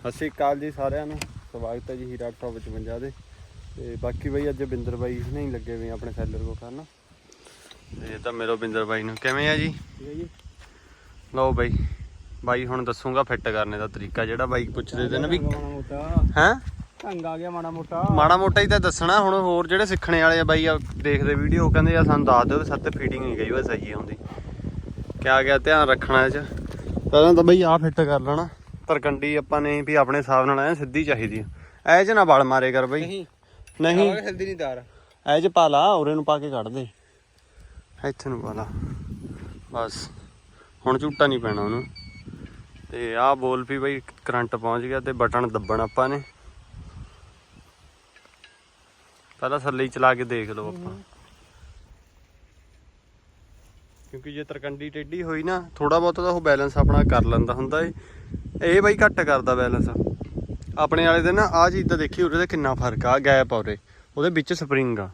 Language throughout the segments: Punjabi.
ਸਤਿ ਸ਼੍ਰੀ ਅਕਾਲ ਜੀ ਸਾਰਿਆਂ ਨੂੰ। ਸਵਾਗਤ ਹੈ ਜੀ ਹੀਰਾ 855 ਦੇ। ਤੇ ਬਾਕੀ ਬਈ ਅੱਜ ਬਿੰਦਰ ਬਾਈ ਨਹੀਂ ਲੱਗੇ ਹੋਏ ਆਪਣੇ ਸੈਲਰ ਕੋ ਕਰਨ। ਤੇ ਇਹ ਤਾਂ ਮੇਰੋ ਬਿੰਦਰ ਬਾਈ ਨੂੰ। ਕਿਵੇਂ ਆ ਜੀ? ਲਓ ਬਾਈ ਬਾਈ ਹੁਣ ਦੱਸੂਗਾ ਫਿੱਟ ਕਰਨੇ ਦਾ ਤਰੀਕਾ ਜਿਹੜਾ ਬਾਈ ਪੁੱਛਦੇ ਤੇ ਨਾ ਵੀ। ਮਾੜਾ ਮੋਟਾ। ਹੈ? ਢੰਗ ਆ ਗਿਆ ਮਾੜਾ ਮੋਟਾ। ਮਾੜਾ ਮੋਟਾ ਹੀ ਤਾਂ ਦੱਸਣਾ ਹੁਣ ਹੋਰ ਜਿਹੜੇ ਸਿੱਖਣੇ ਵਾਲੇ ਆ ਬਾਈ ਆ ਦੇਖਦੇ ਵੀਡੀਓ ਕਹਿੰਦੇ ਆ ਸਾਨੂੰ ਦੱਸ ਦਿਓ ਵੀ ਸੱਤ ਫੀਟਿੰਗ ਨਹੀਂ ਗਈ ਵਾ ਸਹੀ ਆਉਂਦੀ। ਕਿਆ ਗਿਆ ਧਿਆਨ ਰੱਖਣਾ ਇਹ ਚ। ਪਹਿਲਾਂ ਤਾਂ ਬਈ ਆ ਫਿੱਟ ਕਰ ਲੈਣਾ। ਤਰਕੰਡੀ ਆਪਾਂ ਨੇ ਵੀ ਆਪਣੇ ਹਿਸਾਬ ਨਾਲ ਐ ਸਿੱਧੀ ਚਾਹੀਦੀ ਐ ਚ ਨਾ ਵਲ ਮਾਰੇ ਕਰ ਬਈ। ਨਹੀਂ। ਨਹੀਂ। ਹਿਲਦੀ ਨਹੀਂ ਤਾਰ। ਐ ਚ ਪਾ ਲਾ ਉਰੇ ਨੂੰ ਪਾ ਕੇ ਕੱਢ ਦੇ। ਇੱਥੇ ਨੂੰ ਪਾ ਲਾ। ਬਸ। ਹੁਣ ਝੂਟਾ ਨਹੀਂ ਪੈਣਾ ਉਹਨੂੰ। ਤੇ ਆਹ ਬੋਲ ਵੀ ਬਈ ਕਰੰਟ ਪਹੁੰਚ ਗਿਆ ਤੇ ਬਟਨ ਦੱਬਣ ਆਪਾਂ ਨੇ। ਪਹਿਲਾਂ ਥੱਲੇ ਹੀ ਚਲਾ ਕੇ ਦੇਖ ਲਓ ਆਪਾਂ। ਕਿਉਂਕਿ ਜੇ ਤਰਕੰਡੀ ਟੇਢੀ ਹੋਈ ਨਾ ਥੋੜਾ ਬਹੁਤ ਤਾਂ ਉਹ ਬੈਲੈਂਸ ਆਪਣਾ ਕਰ ਲੈਂਦਾ ਹੁੰਦਾ ਏ। ਇਹ ਬਈ ਘੱਟ ਕਰਦਾ ਬੈਲੈਂਸ ਆਪਣੇ ਵਾਲੇ ਦੇ ਨਾ ਆਹ ਚੀਜ਼ ਤਾਂ ਦੇਖੀ ਉਰੇ ਕਿੰਨਾ ਫ਼ਰਕ ਆ ਗੈਪ ਆ ਉਰੇ ਉਹਦੇ ਵਿੱਚ ਸਪਰਿੰਗ ਆ।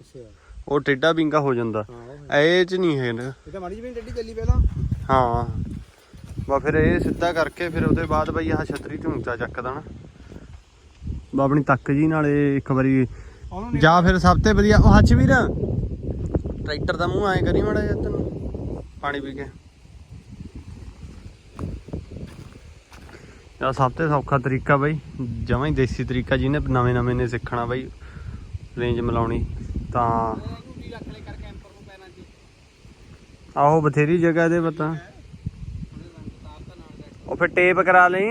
ਉਹ ਟੇਢਾ ਵਿੰਗਾ ਹੋ ਜਾਂਦਾ। ਇਹ ਚ ਨਹੀਂ ਹੈ ਇਹ ਤਾਂ ਮਾੜੀ ਜਿਹੀ ਡੱਡੀ ਚੱਲੀ ਪਹਿਲਾਂ। ਹਾਂ। ਬਾ ਫਿਰ ਇਹ ਸਿੱਧਾ ਕਰਕੇ ਫਿਰ ਉਹਦੇ ਬਾਅਦ ਬਈ ਆਹ ਛਤਰੀ ਉੱਚਾ ਚੱਕ ਦੇਣਾ ਬਾ ਆਪਣੀ ਤੱਕ ਜੀ ਨਾਲ ਇਹ ਇੱਕ ਵਾਰੀ ਜਾਂ ਫਿਰ ਸਭ ਤੋਂ ਵਧੀਆ ਉਹ ਹੱਚ ਵੀਰ। ਟਰੈਕਟਰ ਦਾ ਮੂੰਹ ਐ ਕਰੀ ਮੜਾ ਜਾ ਤੈਨੂੰ ਪਾਣੀ ਪੀ ਕੇ। ਇਹ ਸਭ ਤੋਂ ਸੌਖਾ ਤਰੀਕਾ ਬਈ, ਜਮਾਂ ਹੀ ਦੇਸੀ ਤਰੀਕਾ ਜਿਹਨੇ ਨਵੇਂ ਨਵੇਂ ਨੇ ਸਿੱਖਣਾ ਬਈ ਰੇਂਜ ਮਿਲਾਉਣੀ, ਤਾਂ ਆਹੋ ਬਥੇਰੀ ਜਗ੍ਹਾ ਦੇ ਪਤਾ। ਉਹ ਫਿਰ ਟੇਪ ਕਰਾ ਲਈ।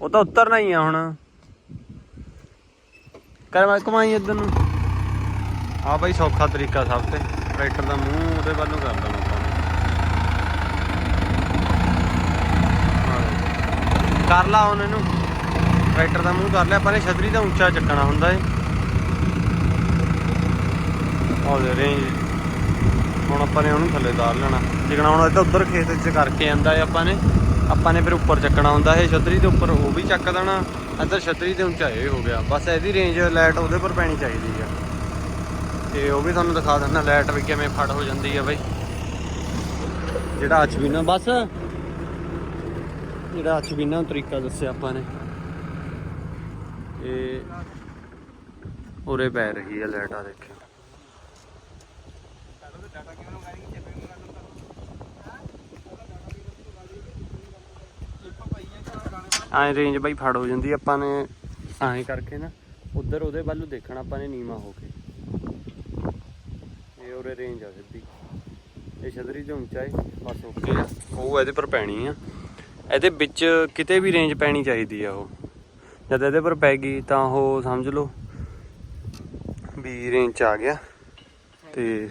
ਉਹ ਤਾਂ ਉਤਰਨਾ ਹੀ ਆ ਹੁਣ। ਕਰ ਮੈਂ ਕਮਾਈ ਇਧਰ ਨੂੰ। ਆ ਬਈ ਸੌਖਾ ਤਰੀਕਾ ਸਭ ਤੇ, ਟਰੈਕਟਰ ਦਾ ਮੂੰਹ ਉਹਦੇ ਵੱਲ ਨੂੰ ਕਰ ਦੇਣਾ ਆਪਾਂ ਨੇ ਆਹ ਦੇਖ। ਕਰ ਲਾ ਹੁਣ ਇਹਨੂੰ। ਟਰੈਕਟਰ ਦਾ ਮੂੰਹ ਕਰ ਲਿਆ, ਆਪਾਂ ਨੇ ਛਤਰੀ ਦਾ ਉੱਚਾ ਚੱਕਣਾ ਹੁੰਦਾ ਏ। ਉਹਦੇ ਰੇਂਜ ਹੁਣ ਆਪਾਂ ਨੇ ਉਹਨੂੰ ਥੱਲੇ ਤਾਰ ਲੈਣਾ। ਜਿਕਣਾ ਹੁਣ ਇੱਧਰ ਉੱਧਰ ਖੇਤ 'ਚ ਕਰਕੇ ਆਂਦਾ ਹੈ ਆਪਾਂ ਨੇ। ਆਪਾਂ ਨੇ ਫਿਰ ਉੱਪਰ ਚੱਕਣਾ ਹੁੰਦਾ ਇਹ ਛਤਰੀ ਦੇ ਉੱਪਰ ਉਹ ਵੀ ਚੱਕ ਦੇਣਾ। ਇੱਧਰ ਛਤਰੀ ਦੇ ਉੱਚਾ ਇਹ ਹੋ ਗਿਆ। ਬਸ ਇਹਦੀ ਰੇਂਜ ਲਾਈਟ ਉਹਦੇ ਪਰ ਪੈਣੀ ਚਾਹੀਦੀ ਆ। ਤੇ ਉਹ ਵੀ ਤੁਹਾਨੂੰ ਦਿਖਾ ਦਿੰਦਾ ਲਾਈਟ ਵੀ ਕਿਵੇਂ ਫੜ ਹੋ ਜਾਂਦੀ ਆ ਬਈ। ਜਿਹੜਾ ਅੱਜ ਵੀ ਨਾ ਬਸ ਜਿਹੜਾ ਅਚਬੀਨਾ ਤਰੀਕਾ ਦੱਸਿਆ ਆਪਾਂ ਨੇ। ਇਹ ਉਰੇ ਪੈ ਰਹੀ ਹੈ ਲੈਟਾ ਆ ਦੇਖਿਓ। ਐਂ ਰੇਂਜ ਬਾਈ ਫੜ ਹੋ ਜਾਂਦੀ ਆਪਾਂ ਨੇ। ਐਂ ਕਰਕੇ ਨਾ ਉਧਰ ਉਹਦੇ ਵੱਲ ਨੂੰ ਦੇਖਣਾ ਆਪਾਂ ਨੇ ਨੀਵਾ ਹੋ ਕੇ। ਇਹ ਉਰੇ ਰੇਂਜ ਆ ਸਿੱਧੀ। ਇਹ ਛਤਰੀ ਤੋਂ ਉੱਚਾ ਹੈ ਬਸ ਓਕੇ ਆ। ਉਹ ਇਹਦੇ ਪਰ ਪੈਣੀ ਆ। ਇਹਦੇ ਵਿੱਚ ਕਿਤੇ ਵੀ ਰੇਂਜ ਪੈਣੀ ਚਾਹੀਦੀ ਆ ਉਹ। ਜਦ ਇਹਦੇ ਪਰ ਪੈ ਗਈ ਤਾਂ ਉਹ ਸਮਝ ਲਓ ਵੀ ਰੇਂਜ ਚ ਆ ਗਿਆ। ਤੇ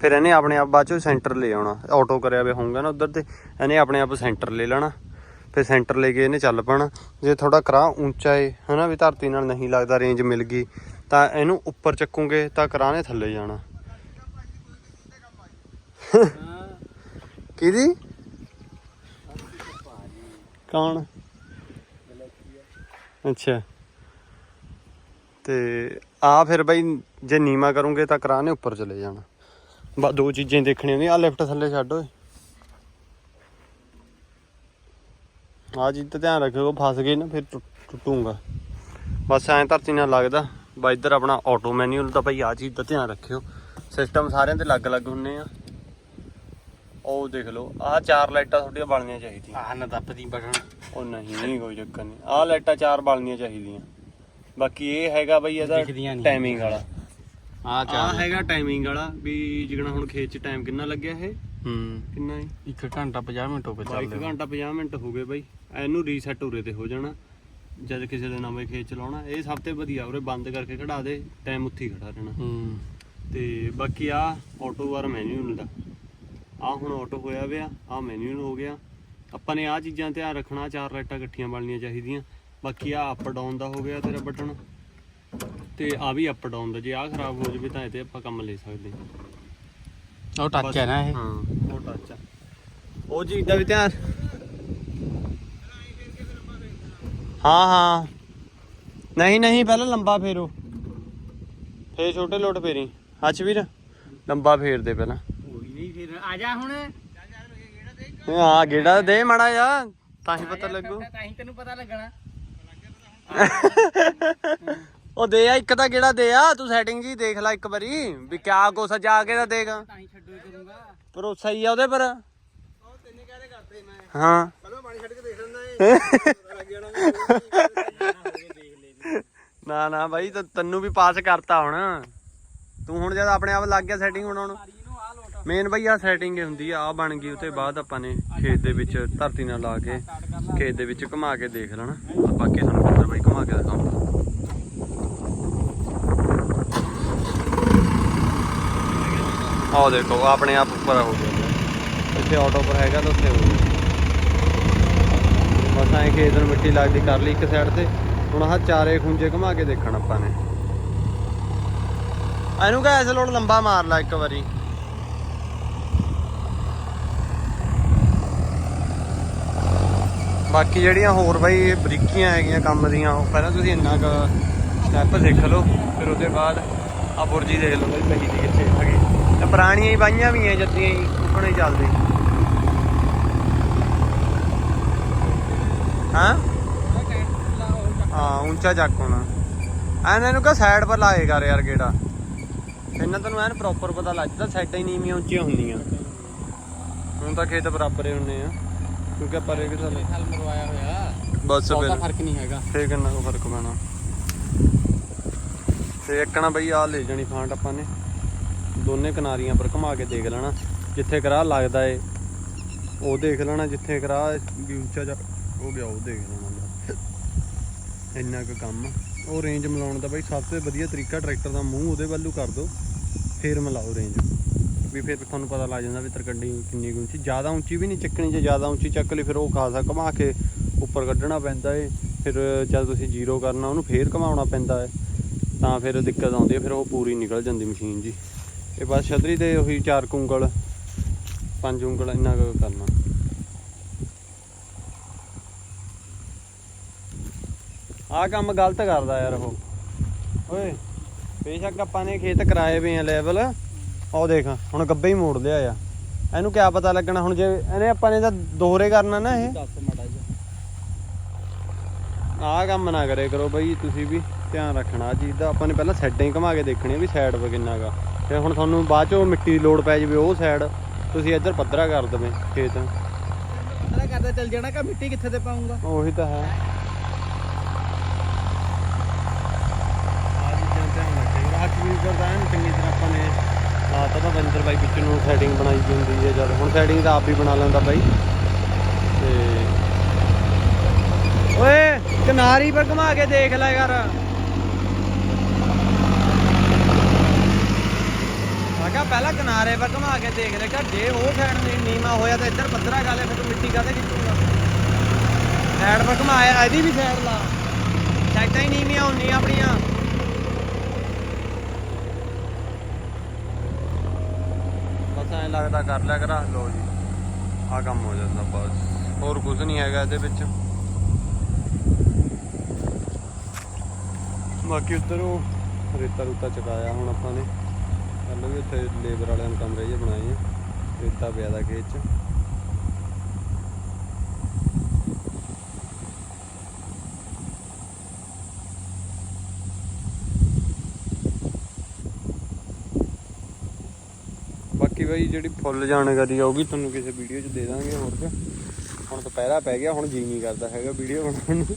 ਫਿਰ ਇਹਨੇ ਆਪਣੇ ਆਪ ਬਾਅਦ ਚੋਂ ਸੈਂਟਰ ਲੈ ਆਉਣਾ। ਆਟੋ ਕਰਿਆ ਵੇ ਹੋਊਗਾ ਨਾ ਉਧਰ ਤੇ। ਇਹਨੇ ਆਪਣੇ ਆਪ ਸੈਂਟਰ ਲੈ ਲੈਣਾ। ਫਿਰ ਸੈਂਟਰ ਲੈ ਕੇ ਇਹਨੇ ਚੱਲ ਪੈਣਾ। ਜੇ ਥੋੜਾ ਕਰਾ ਉੱਚਾ ਏ ਹਨਾ ਵੀ ਧਰਤੀ ਨਾਲ ਨਹੀਂ ਲੱਗਦਾ ਰੇਂਜ ਮਿਲ ਗਈ ਤਾਂ ਇਹਨੂੰ ਉੱਪਰ ਚੱਕੂਗੇ ਤਾਂ ਕਰਾ ਨੇ ਥੱਲੇ ਜਾਣਾ। ਕਿਹਦੀ? ਕੌਣ? ਅੱਛਾ। ਤੇ ਆ ਫਿਰ ਬਈ, ਜੇ ਨੀਮਾ ਕਰੋਗੇ ਤਾਂ ਕਰਾ ਉੱਪਰ ਚਲੇ ਜਾਣਾ। ਬਸ ਦੋ ਚੀਜ਼ਾਂ ਦੇਖਣੀਆਂ ਹੁੰਦੀਆਂ ਆ ਲਿਫਟ ਥੱਲੇ ਛੱਡ ਓਏ। ਆ ਚੀਜ਼ ਤੇ ਧਿਆਨ ਰੱਖਿਓ ਫਸ ਗਏ ਨਾ, ਫਿਰ ਟੁੱਟ- ਟੁੱਟੂਗਾ। ਬਸ ਐਂ ਧਰਤੀ ਨਾਲ ਲੱਗਦਾ। ਬਾ, ਇੱਧਰ ਆਪਣਾ ਆਟੋ ਮੈਨੂਅਲ ਦਾ ਭਾਈ ਆ ਚੀਜ਼ ਦਾ ਧਿਆਨ ਰੱਖਿਓ। ਸਿਸਟਮ ਸਾਰਿਆਂ ਦੇ ਅਲੱਗ-ਅਲੱਗ ਹੁੰਨੇ ਆ। ਉਹ ਦੇਖ ਲਓ ਆਹ ਚਾਰ ਲਾਈਟਾਂ ਤੁਹਾਡੀਆਂ ਬਲਣੀਆਂ ਚਾਹੀਦੀਆਂ। ਆਹ ਨਾ ਦੱਪਦੀ ਬਟਨ ਉਹ ਨਹੀਂ ਨਹੀਂ ਕੋਈ ਚੱਕਰ ਨਹੀਂ। ਆਹ ਲਾਈਟਾਂ ਚਾਰ ਬਲਣੀਆਂ ਚਾਹੀਦੀਆਂ। ਬਾਕੀ ਇਹ ਹੈਗਾ ਬਈ ਇਹਦਾ ਦਿਖਦੀਆਂ ਨਹੀਂ। ਟਾਈਮਿੰਗ ਵਾਲਾ। ਆ ਆਹ ਹੈਗਾ ਟਾਈਮਿੰਗ ਵਾਲਾ ਵੀ ਜਿਗਣਾ ਹੁਣ ਖੇਤ 'ਚ ਟਾਈਮ ਕਿੰਨਾ ਲੱਗਿਆ ਇਹ? ਹੂੰ। ਕਿੰਨਾ ਹੈ 1 ਘੰਟਾ 50 ਮਿੰਟ ਹੋ ਗਏ ਬਾ ਇੱਕ ਚੱਲਦੇ ਘੰਟਾ 50 ਮਿੰਟ ਹੋ ਗਏ ਬਾਈ। ਇਹਨੂੰ ਰੀਸੈਟ ਉਰੇ ਤੇ ਹੋ ਜਾਣਾ। ਜਦ ਕਿਸੇ ਦੇ ਨਵੇਂ ਖੇਤ ਚਲਾਉਣਾ ਇਹ ਸਭ ਤੋਂ ਵਧੀਆ ਉਰੇ ਬੰਦ ਕਰਕੇ ਕਢਾ ਦੇ। ਟਾਈਮ ਉੱਥੇ ਹੀ ਖੜਾ ਰਹਿਣਾ। ਹੂੰ। ਤੇ ਬਾਕੀ ਆ ਆਟੋ ਵਾਰ ਮੈਨੂਅਲ ਦਾ ਆ ਹੁਣ ਆਟੋ ਹੋਇਆ ਵਿਆ ਆ ਮੈਨੂਅਲ ਹੋ ਗਿਆ। ਆਪਾਂ ਨੇ ਆ ਚੀਜ਼ਾਂ ਧਿਆਨ ਰੱਖਣਾ ਚਾਰ ਲਾਈਟਾਂ ਇਕੱਠੀਆਂ ਬਣਨੀਆਂ ਚਾਹੀਦੀਆਂ। ਬਾਕੀ ਆ ਅਪ ਡਾਊਨ ਦਾ ਹੋ ਗਿਆ ਤੇਰਾ ਬਟਨ ਤੇ ਆ ਵੀ ਅਪ ਡਾਊਨ ਦਾ ਜੇ ਆ ਖਰਾਬ ਹੋ ਜਾਵੇ ਤਾਂ ਇਹ ਤੇ ਆਪਾਂ ਕੰਮ ਲੈ ਸਕਦੇ ਹਾਂ। ਉਹ ਟੱਚ ਹੈ ਨਾ ਇਹ? ਹਾਂ ਉਹ ਟੱਚ ਆ। ਉਹ ਚੀਜ਼ ਦਾ ਵੀ ਧਿਆਨ। ਹਾਂ ਹਾਂ। ਨਹੀਂ ਨਹੀਂ ਪਹਿਲਾਂ ਲੰਬਾ ਫੇਰੋ। ਫੇਰ ਛੋਟੇ ਲੋਟ ਫੇਰੀ। ਹੱਚ ਵੀਰ ਲੰਬਾ ਫੇਰ ਦੇ ਪਹਿਲਾਂ। ਆ ਜਾ ਹੁਣ। ਹਾਂ ਗੇੜਾ ਦੇ ਮਾੜਾ ਜਾ ਤਾਂ ਹੀ ਪਤਾ ਲੱਗੂ। ਤਾਂ ਹੀ ਤੈਨੂੰ ਪਤਾ ਲੱਗਣਾ। ਉਹ ਦੇ ਆ ਇੱਕ ਤਾਂ ਕਿਹੜਾ ਦੇ ਆ ਤੂੰ ਸੈਟਿੰਗ ਜੀ ਦੇਖ ਲੈ ਇੱਕ ਵਾਰੀ ਵੀ ਕਿਆ ਕੁਛ ਆ, ਜਾ ਕੇ ਤਾਂ ਦੇਖ। ਤਾਂ ਹੀ ਛੱਡੋ ਕਰੂੰਗਾ। ਭਰੋਸਾ ਹੀ ਆ ਉਹਦੇ ਪਰ। ਉਹ ਤੈਨੂੰ ਕਹਦੇ ਕਰਤੇ ਮੈਂ। ਹਾਂ। ਪਹਿਲਾਂ ਪਾਣੀ ਛੱਡ ਕੇ ਦੇਖ ਲੈਂਦਾ ਏ। ਲੱਗ ਜਾਣਾ ਨਾ ਨਾ ਬਾਈ ਤੈਨੂੰ ਵੀ ਪਾਸ ਕਰਤਾ ਹੁਣ। ਤੂੰ ਹੁਣ ਜਦ ਆਪਣੇ ਆਪ ਲੱਗ ਗਿਆ ਸੈਟਿੰਗ ਬਣਾਉਣ। ਮੇਨ ਬਈ ਆ ਸੈਟਿੰਗ ਹੁੰਦੀ ਆ ਆ ਬਣ ਗਈ ਉਤੇ ਬਾਅਦ ਆਪਾਂ ਨੇ ਖੇਤ ਦੇ ਵਿੱਚ ਧਰਤੀ ਨਾਲ ਲਾ ਕੇ ਖੇਤ ਦੇ ਵਿੱਚ ਘੁਮਾ ਕੇ ਦੇਖ ਲੈਣਾ। ਆ ਬਾਕੀ ਤੁਹਾਨੂੰ ਕਿੱਧਰ ਬਾਈ ਘੁਮਾ ਕੇ ਦਿਖਾਉਂਗਾ ਆਹ ਦੇਖੋ ਆਪਣੇ ਆਪ ਉੱਪਰ ਹੋ ਗਿਆ। ਇੱਥੇ ਆਟੋ ਪਰ ਹੈਗਾ ਤਾਂ ਉੱਥੇ ਹੋ ਗਿਆ। ਬਸ ਐਂ ਖੇਤ ਨੂੰ ਮਿੱਟੀ ਲੱਗਦੀ, ਕਰ ਲਈ ਇੱਕ ਸਾਈਡ ਤੇ। ਹੁਣ ਆਹ ਚਾਰੇ ਖੁੰਝੇ ਘੁਮਾ ਕੇ ਦੇਖਣ ਆਪਾਂ ਨੇ। ਇਹਨੂੰ ਕਹ ਐਸ ਲੋਡ ਲੰਬਾ ਮਾਰ ਲਾ ਇੱਕ ਵਾਰੀ। ਬਾਕੀ ਜਿਹੜੀਆਂ ਹੋਰ ਬਾਈ ਬਰੀਕੀਆਂ ਹੈਗੀਆਂ ਕੰਮ ਦੀਆਂ, ਉਹ ਪਹਿਲਾਂ ਤੁਸੀਂ ਇੰਨਾ ਕੁ ਸਟੈਪ ਸਿੱਖ ਲਓ, ਫਿਰ ਉਹਦੇ ਬਾਅਦ ਆ ਬੁਰਜੀ ਦੇਖ ਲਓ ਬਾਈ ਪਹੀ ਦੀ ਕਿੱਥੇ ਹੈਗੀ ਤੇ ਪੁਰਾਣੀਆਂ ਹੀ ਬਾਈਆਂ ਵੀ ਐ ਜੱਦੀਆਂ ਹੀ, ਉੱਪਰ ਹੀ ਹਾਂ? ਹਾਂ ਉੱਚਾ ਚੱਕ ਹੋਣਾ। ਐਨ ਇਹਨੂੰ ਕਹ ਸਾਈਡ ਪਰ ਲਾਏ ਕਰ ਯਾਰ ਗੇੜਾ। ਇਹਨਾਂ ਤੈਨੂੰ ਐਨ ਪ੍ਰੋਪਰ ਪਤਾ ਲੱਗਦਾ ਸਾਈਡਾਂ ਹੀ ਨੀਵੀਆਂ ਉੱਚੀਆਂ ਹੁੰਦੀਆਂ। ਹੁਣ ਤਾਂ ਖੇਤ ਬਰਾਬਰ ਹੀ ਹੁੰਨੇ ਆ। ਕਿਉਂਕਿ ਆਪਾਂ ਰੇ ਕਿਥਾ ਹਲ ਮਰਵਾਇਆ ਹੋਇਆ। ਬਸ ਫਿਰ। ਫ਼ਰਕ ਨਹੀਂ ਹੈਗਾ। ਫੇਰ ਕਿੰਨਾ ਕੁ ਫ਼ਰਕ ਪੈਣਾ। ਤੇ ਇੱਕਣਾ ਬਈ ਆ ਲੈ ਜਾਣੀ ਫਾਂਟ ਆਪਾਂ ਨੇ। ਦੋਨੇ ਕਿਨਾਰੀਆਂ ਪਰ ਘੁਮਾ ਕੇ ਦੇਖ ਲੈਣਾ। ਜਿੱਥੇ ਕਰਾ ਲੱਗਦਾ ਏ ਉਹ ਦੇਖ ਲੈਣਾ। ਜਿੱਥੇ ਕਰਾ ਵੀ ਉੱਚਾ ਜਾ ਹੋ ਗਿਆ ਉਹ ਦੇਖ ਲੈਣਾ। ਇੰਨਾ ਕੁ ਕੰਮ ਉਹ ਰੇਂਜ ਮਿਲਾਉਣ ਦਾ ਬਈ ਸਭ ਤੋਂ ਵਧੀਆ ਤਰੀਕਾ ਟਰੈਕਟਰ ਦਾ ਮੂੰਹ ਉਹਦੇ ਵੱਲੋਂ ਕਰ ਦਿਓ ਫੇਰ ਮਿਲਾਓ ਰੇਂਜ ਵੀ ਫਿਰ ਤੁਹਾਨੂੰ ਪਤਾ ਲੱਗ ਜਾਂਦਾ ਵੀ ਤਰਕੰਡੀ ਕਿੰਨੀ ਕੁ ਉੱਚੀ, ਜ਼ਿਆਦਾ ਉੱਚੀ ਵੀ ਨਹੀਂ ਚੱਕਣੀ, ਜੇ ਜ਼ਿਆਦਾ ਉੱਚੀ ਚੱਕ ਲਈ ਫਿਰ ਉਹ ਖਾਸਾ ਘੁਮਾ ਕੇ ਉੱਪਰ ਕੱਢਣਾ ਪੈਂਦਾ ਏ। ਫਿਰ ਜਦ ਤੁਸੀਂ ਜ਼ੀਰੋ ਕਰਨਾ, ਉਹਨੂੰ ਫੇਰ ਘੁਮਾਉਣਾ ਪੈਂਦਾ ਏ। ਤਾਂ ਫਿਰ ਦਿੱਕਤ ਆਉਂਦੀ ਹੈ ਫਿਰ ਉਹ ਪੂਰੀ ਨਿਕਲ ਜਾਂਦੀ ਮਸ਼ੀਨ ਜੀ। ਇਹ ਬਸ ਛਤਰੀ ਤੇ ਉਹੀ ਚਾਰ ਕੁੰਗਲ, ਪੰਜ ਉਂਗਲ ਇੰਨਾ ਕੁ ਕਰਨਾ। ਆਹ ਕੰਮ ਗਲਤ ਕਰਦਾ ਯਾਰ ਉਹ। ਓਏ, ਬੇਸ਼ੱਕ ਆਪਾਂ ਨੇ ਖੇਤ ਕਰਾਏ ਵੇ ਆ ਲੈਵਲ ਉਹ ਦੇਖ ਹੁਣ ਗੱਬੇ ਹੀ ਮੋੜ ਲਿਆ ਆ। ਇਹਨੂੰ ਕਿਆ ਪਤਾ ਲੱਗਣਾ ਹੁਣ ਜੇ ਇਹਨੇ ਆਪਾਂ ਨੇ ਤਾਂ ਦੋਹਰੇ ਕਰਨਾ ਨਾ ਇਹ। ਦੱਸ ਮਾੜਾ ਜਿਹਾ। ਆਹ ਕੰਮ ਨਾ ਕਰੇ ਕਰੋ ਬਈ ਤੁਸੀਂ ਵੀ ਧਿਆਨ ਰੱਖਣਾ ਆਹ ਚੀਜ਼ ਦਾ ਆਪਾਂ ਨੇ ਪਹਿਲਾਂ ਸਾਈਡਾਂ ਹੀ ਘੁਮਾ ਕੇ ਦੇਖਣੀ ਆ ਵੀ ਸਾਈਡ 'ਤੇ ਕਿੰਨਾ ਗਾ। ਤੇ ਹੁਣ ਤੁਹਾਨੂੰ ਬਾਅਦ 'ਚੋਂ ਮਿੱਟੀ ਦੀ ਲੋੜ ਪੈ ਜਾਵੇ ਉਹ ਸਾਈਡ ਤੁਸੀਂ ਇੱਧਰ ਪੱਧਰਾ ਕਰ ਦਵੇਂ ਖੇਤ। ਪਤਾ ਕਰਦਾ ਚੱਲ ਜਾਣਾ ਕਿ ਮਿੱਟੀ ਕਿੱਥੇ ਤੇ ਪਾਉਂਗਾ? ਉਹੀ ਤਾਂ ਹੈ। ਆ ਚੀਜ਼ਾਂ ਧਿਆਨ ਰੱਖਿਆ ਆਹ ਚੀਜ਼ ਕਰਦਾ ਐਨ ਚੰਗੀ ਤਰ੍ਹਾਂ ਆਪਾਂ ਨੇ ਲਾਤਾ ਤਾਂ ਬੰਦਰ ਬਾਈ ਵਿੱਚ ਨੂੰ ਸੈਟਿੰਗ ਬਣਾਈ ਹੁੰਦੀ ਹੈ ਜਦ ਹੁਣ ਸੈਟਿੰਗ ਤਾਂ ਆਪ ਵੀ ਬਣਾ ਲੈਂਦਾ ਬਾਈ। ਤੇ ਓਏ, ਕਿਨਾਰੀ ਪਰ ਘੁਮਾ ਕੇ ਦੇਖ ਲੈ ਯਾਰ। ਮੈਂ ਕਿਹਾ ਪਹਿਲਾਂ ਕਿਨਾਰੇ ਪਰ ਘੁਮਾ ਕੇ ਦੇਖ ਲੈ ਕਿ ਜੇ ਉਹ ਸਾਈਡ ਨਹੀਂ ਨੀਮਾ ਹੋਇਆ ਤਾਂ ਇੱਧਰ ਪੱਧਰਾ ਕਰ ਲੈ, ਫਿਰ ਤੂੰ ਮਿੱਟੀ ਕਾਹਦੇ ਖਿੱਚੂਗਾ ਸਾਈਡ ਪਰ ਘੁਮਾਇਆ ਇਹਦੀ ਵੀ ਸਾਈਡ ਲਾ। ਸਾਈਡਾਂ ਹੀ ਨੀਵੀਆਂ ਹੁੰਦੀਆਂ ਆਪਣੀਆਂ। ਬਸ ਐਂ ਲੱਗਦਾ ਕਰ ਲਿਆ ਕਰਾ ਲੋ ਜੀ। ਆ ਕੰਮ ਹੋ ਜਾਂਦਾ ਬਸ। ਹੋਰ ਕੁਝ ਨਹੀਂ ਹੈਗਾ ਇਹਦੇ ਵਿੱਚ। ਬਾਕੀ ਉੱਧਰ ਰੇਤਾ ਰੂਤਾ ਚਕਾਇਆ ਹੁਣ ਆਪਾਂ ਨੇ। ਕੱਲ ਵੀ ਉੱਥੇ ਲੇਬਰ ਵਾਲਿਆਂ ਨੇ ਕਮਰੇ ਜਿਹੇ ਬਣਾਏ ਆ। ਰੇਤਾ ਪਿਆ ਦਾ ਖੇਤ 'ਚ ਬਾਕੀ ਬਾਈ ਜਿਹੜੀ ਫੁੱਲ ਜਾਣਕਾਰੀ ਆ ਉਹ ਵੀ ਤੁਹਾਨੂੰ ਕਿਸੇ ਵੀਡੀਓ 'ਚ ਦੇ ਦਾਂਗੇ ਹੋਰ ਕੇ। ਹੁਣ ਦੁਪਹਿਰਾ ਪੈ ਗਿਆ ਹੁਣ ਜੀ ਨਹੀਂ ਕਰਦਾ ਹੈਗਾ ਵੀਡੀਓ ਬਣਾਉਣ ਨੂੰ।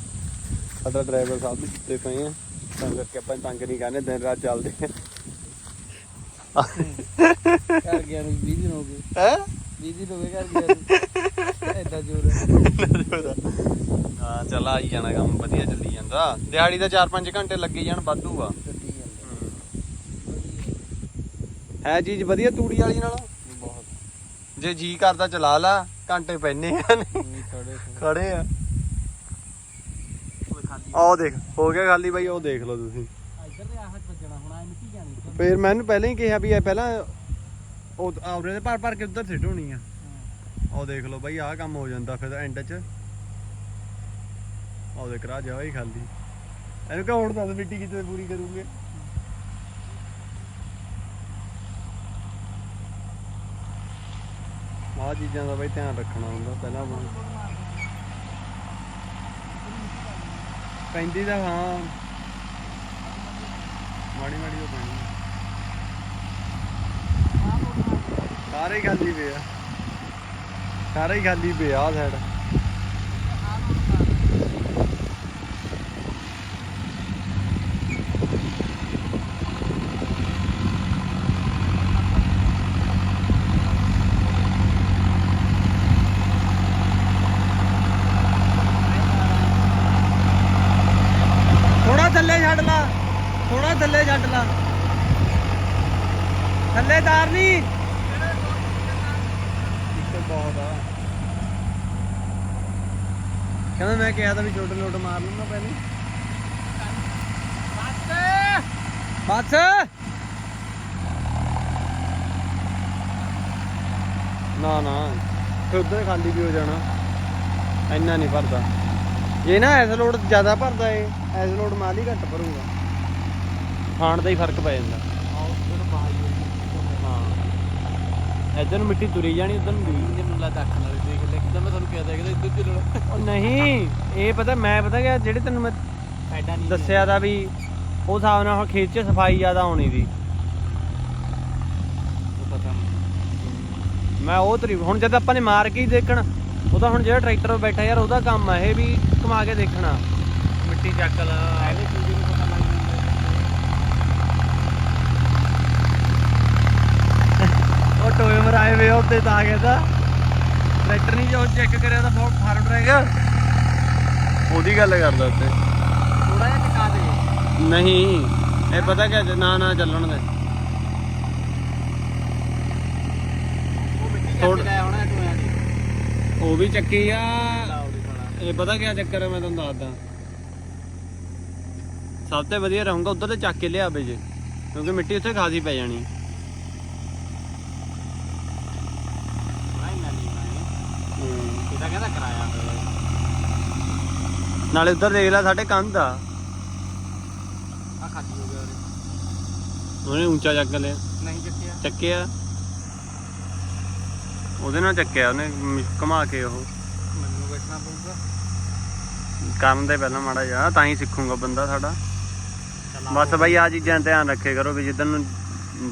ਸਾਡਾ ਡਰਾਈਵਰ ਸਾਹਿਬ ਵੀ ਸੁੱਤੇ ਪਏ ਆ। ਤਾਂ ਕਰਕੇ ਆਪਾਂ ਤੰਗ ਨਹੀਂ ਕਰਨੇ ਦਿਨ ਰਾਤ ਚੱਲਦੇ ਆ। ਕਰ ਗਿਆ ਨੂੰ 20 ਦਿਨ ਹੋ ਗਏ। ਹੈ? 20 ਦਿਨ ਹੋ ਗਏ ਕਰ ਗਿਆ ਐਦਾਂ ਜੋਰ ਹਾਂ ਚੱਲ ਆਈ ਜਾਣਾ ਕੰਮ ਵਧੀਆ ਚੱਲੀ ਜਾਂਦਾ। ਦਿਹਾੜੀ ਦਾ 4-5 ਘੰਟੇ ਲੱਗੇ ਜਾਣ ਵਾਧੂ ਆ ਗੱਡੀ ਜਾਂਦਾ ਹੈ ਚੀਜ਼ ਵਧੀਆ ਤੂੜੀ ਵਾਲੀ ਨਾਲ? ਬਹੁਤ। ਜੇ ਜੀ ਕਰਦਾ ਚਲਾ ਲਾ ਘੰਟੇ ਪੈਨੇ ਆ ਨਹੀਂ ਖੜੇ ਆ। ਆਹ ਦੇਖ ਹੋ ਗਿਆ ਖਾਲੀ ਬਾਈ ਉਹ ਦੇਖ ਲਓ ਤੁਸੀਂ। ਇੱਧਰ ਦੇ ਆਹਟ ਵੱਜਣਾ ਹੁਣ ਐ ਮਿੱਟੀ ਜਾਣੀ ਇੱਧਰ। ਫੇਰ ਮੈਨੂੰ ਪਹਿਲਾਂ ਹੀ ਕਿਹਾ ਵੀ ਇਹ ਪਹਿਲਾਂ ਉਹ ਆਉਰੇ ਦੇ ਭਰ ਭਰ ਕੇ ਉੱਧਰ ਸਿੱਟ ਹੋਣੀ ਆ। ਹਾਂ। ਉਹ ਦੇਖ ਲਓ ਬਾਈ ਆਹ ਕੰਮ ਹੋ ਜਾਂਦਾ ਫਿਰ ਐਂਡ 'ਚ। ਉਹ ਦੇਖ ਰਾ ਜਾ ਹੀ ਖਾਲੀ। ਇਹਨੂੰ ਕਹ ਹੁਣ ਦੱਸ ਮਿੱਟੀ ਕਿਤੇ ਪੂਰੀ ਕਰੂਗੇ? ਆਹ ਚੀਜ਼ਾਂ ਦਾ ਬਈ ਧਿਆਨ ਰੱਖਣਾ ਹੁੰਦਾ ਪਹਿਲਾਂ ਆਪਾਂ। ਨੂੰ। ਪੈਂਦੀ ਤਾਂ ਹਾਂ। ਮਾੜੀ ਮਾੜੀ ਉਹ ਪੈਣੀ ਸਾਰੇ ਹੀ ਖਾਲੀ ਪਿਆ ਸਾਰੇ ਖਾਲੀ ਪਿਆ ਸਾਈਡ ਥੱਲੇ ਥੱਲੇ ਤਾਰ ਨਹੀਂ ਬਹੁਤ ਆ ਕਹਿੰਦਾ ਮੈਂ ਕਿਹਾ ਤਾਂ ਵੀ ਛੋਟੇ ਲੋਟ ਮਾਰ ਲੂੰਗਾ ਪਹਿਲੇ। ਬਸ। ਨਾ ਨਾ। ਫਿਰ ਉਧਰ ਖਾਲੀ ਵੀ ਹੋ ਜਾਣਾ। ਇੰਨਾ ਨਹੀਂ ਭਰਦਾ। ਇਹ ਨਾ ਐਸ ਲੋਡ ਜ਼ਿਆਦਾ ਭਰਦਾ ਏ ਐਸ ਲੋਡ ਮਾਲ ਹੀ ਘੱਟ ਭਰੂਗਾ। ਖਾਣ ਦਾ ਹੀ ਫ਼ਰਕ ਪੈ ਜਾਂਦਾ। ਹਾਂ ਇੱਧਰ ਨੂੰ ਮਿੱਟੀ ਤੁਰੀ ਜਾਣੀ ਉਧਰ ਨੂੰ ਦੀ ਮੈਨੂੰ ਲੱਗਦਾ ਅੱਖ ਨਾਲ ਦੇਖ ਲੈ ਕਿਦਾਂ ਮੈਂ ਤੁਹਾਨੂੰ ਕਿਹਾ ਕਿ ਇੱਧਰ ਚੱਲਣਾ ਉਹ ਨਹੀਂ ਇਹ ਪਤਾ ਮੈਂ ਪਤਾ ਕਿ ਜਿਹੜੇ ਤੈਨੂੰ ਮੈਂ ਫਾਇਦਾ ਨਹੀਂ ਦੱਸਿਆ ਦਾ ਵੀ ਉਹ ਹਿਸਾਬ ਨਾਲ ਹੁਣ ਖੇਤ 'ਚ ਸਫ਼ਾਈ ਜ਼ਿਆਦਾ ਹੋਣੀ ਦੀ। ਮੈਂ ਉਹ ਤਰੀ ਹੁਣ ਜਦ ਆਪਾਂ ਨੇ ਮਾਰ ਕੇ ਹੀ ਦੇਖਣ ਉਹ ਤਾਂ ਹੁਣ ਜਿਹੜਾ ਟਰੈਕਟਰ 'ਤੇ ਬੈਠਾ ਯਾਰ ਉਹਦਾ ਕੰਮ ਆ ਇਹ ਵੀ ਘੁਮਾ ਕੇ ਦੇਖਣਾ। ਮਿੱਟੀ ਚੱਕ ਲਾ। ਐਵੇਂ ਚੀਜ਼ ਨੂੰ ਪਤਾ ਲੱਗ ਜਾਂਦਾ ਉਹ ਟੋਏ ਮਰ ਆਏ ਵੇ ਉੱਤੇ ਤਾਂ ਕਹਿੰਦਾ ਟਰੈਕਟਰ ਨਹੀਂ ਜੋ ਚੈੱਕ ਕਰਿਆ ਤਾਂ ਬਹੁਤ ਫਾਰਮ ਟਰੈਕ ਉਹਦੀ ਗੱਲ ਕਰਦਾ ਉੱਤੇ ਥੋੜਾ ਜਿਹਾ ਟਿਕਾ ਦੇ। ਨਹੀਂ ਇਹ ਪਤਾ ਕਿ ਨਾ ਨਾ ਚੱਲਣ ਦੇ। ਉਹ ਲਿਆ ਵੀ ਚੱਕੀ ਆ। ਇਹ ਪਤਾ ਕਿਆ ਚੱਕਰ ਹੈ ਮੈਂ ਤੁਹਾਨੂੰ ਦੱਸਦਾ। ਸਭ ਤੋਂ ਵਧੀਆ ਰਹੂੰਗਾ ਉਧਰ ਤੇ ਚੱਕ ਕੇ ਲਿਆਵੇ ਜੇ। ਕਿਉਂਕਿ ਮਿੱਟੀ ਉੱਥੇ ਖਾਸੀ ਪੈ ਜਾਣੀ ਨਹੀਂ ਨਹੀਂ ਨਹੀਂ ਇਹਦਾ ਕਹਿੰਦਾ ਕਰਾਇਆ ਨਾਲੇ ਉਧਰ ਦੇਖ ਲੈ ਸਾਡੇ ਕੰਧ ਆ। ਆ ਖਾਲੀ ਹੋ ਗਿਆ ਉਹਦੇ ਉਹਨੇ ਉੱਚਾ ਚੱਕ ਲਿਆ। ਨਹੀਂ ਚੱਕਿਆ। ਚੱਕਿਆ। ਉਹਦੇ ਨਾਲ ਚੱਕਿਆ ਉਹਨੇ ਮ- ਘੁਮਾ ਕੇ ਉਹ। ਮੈਨੂੰ ਬੈਠਣਾ ਪਊਗਾ। ਕਰਨ ਦੇ ਪਹਿਲਾਂ ਮਾੜਾ ਜਿਹਾ ਤਾਂ ਹੀ ਸਿੱਖੂਗਾ ਬੰਦਾ ਸਾਡਾ। ਚੱਲ ਬਸ ਬਾਈ ਆ ਚੀਜ਼ਾਂ ਧਿਆਨ ਰੱਖੇ ਕਰੋ ਵੀ ਜਿੱਦਨ ਨੂੰ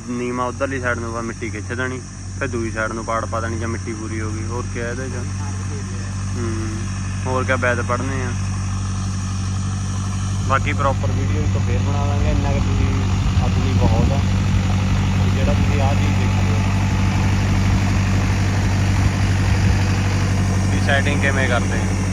ਨੀਮਾ ਉਧਰਲੀ ਸਾਈਡ ਨੂੰ ਬਾ ਮਿੱਟੀ ਖਿੱਚ ਦੇਣੀ ਫਿਰ ਦੂਜੀ ਸਾਈਡ ਨੂੰ ਪਾੜ ਪਾ ਦੇਣੀ ਜਾਂ ਮਿੱਟੀ ਪੂਰੀ ਹੋ ਗਈ ਹੋਰ ਕੀ ਹੈ ਇਹਦੇ ਚ। ਹੋਰ ਕਿਆ ਬੈਦ ਪੜਨੇ ਆ। ਬਾਕੀ ਪ੍ਰੋਪਰ ਵੀਡੀਓ ਇੱਕ ਫੇਰ ਬਣਾ ਦਾਂਗੇ ਇੰਨਾ ਕਿ ਤੁਸੀਂ ਅੱਜ ਲਈ ਬਹੁਤ ਆ। ਜਿਹੜਾ ਤੁਸੀਂ ਆਹ ਚੀਜ਼ ਦੇਖੀ ਹੈ। ਵੀ ਸੈਟਿੰਗ ਕਿਵੇਂ ਕਰਦੇ ਆ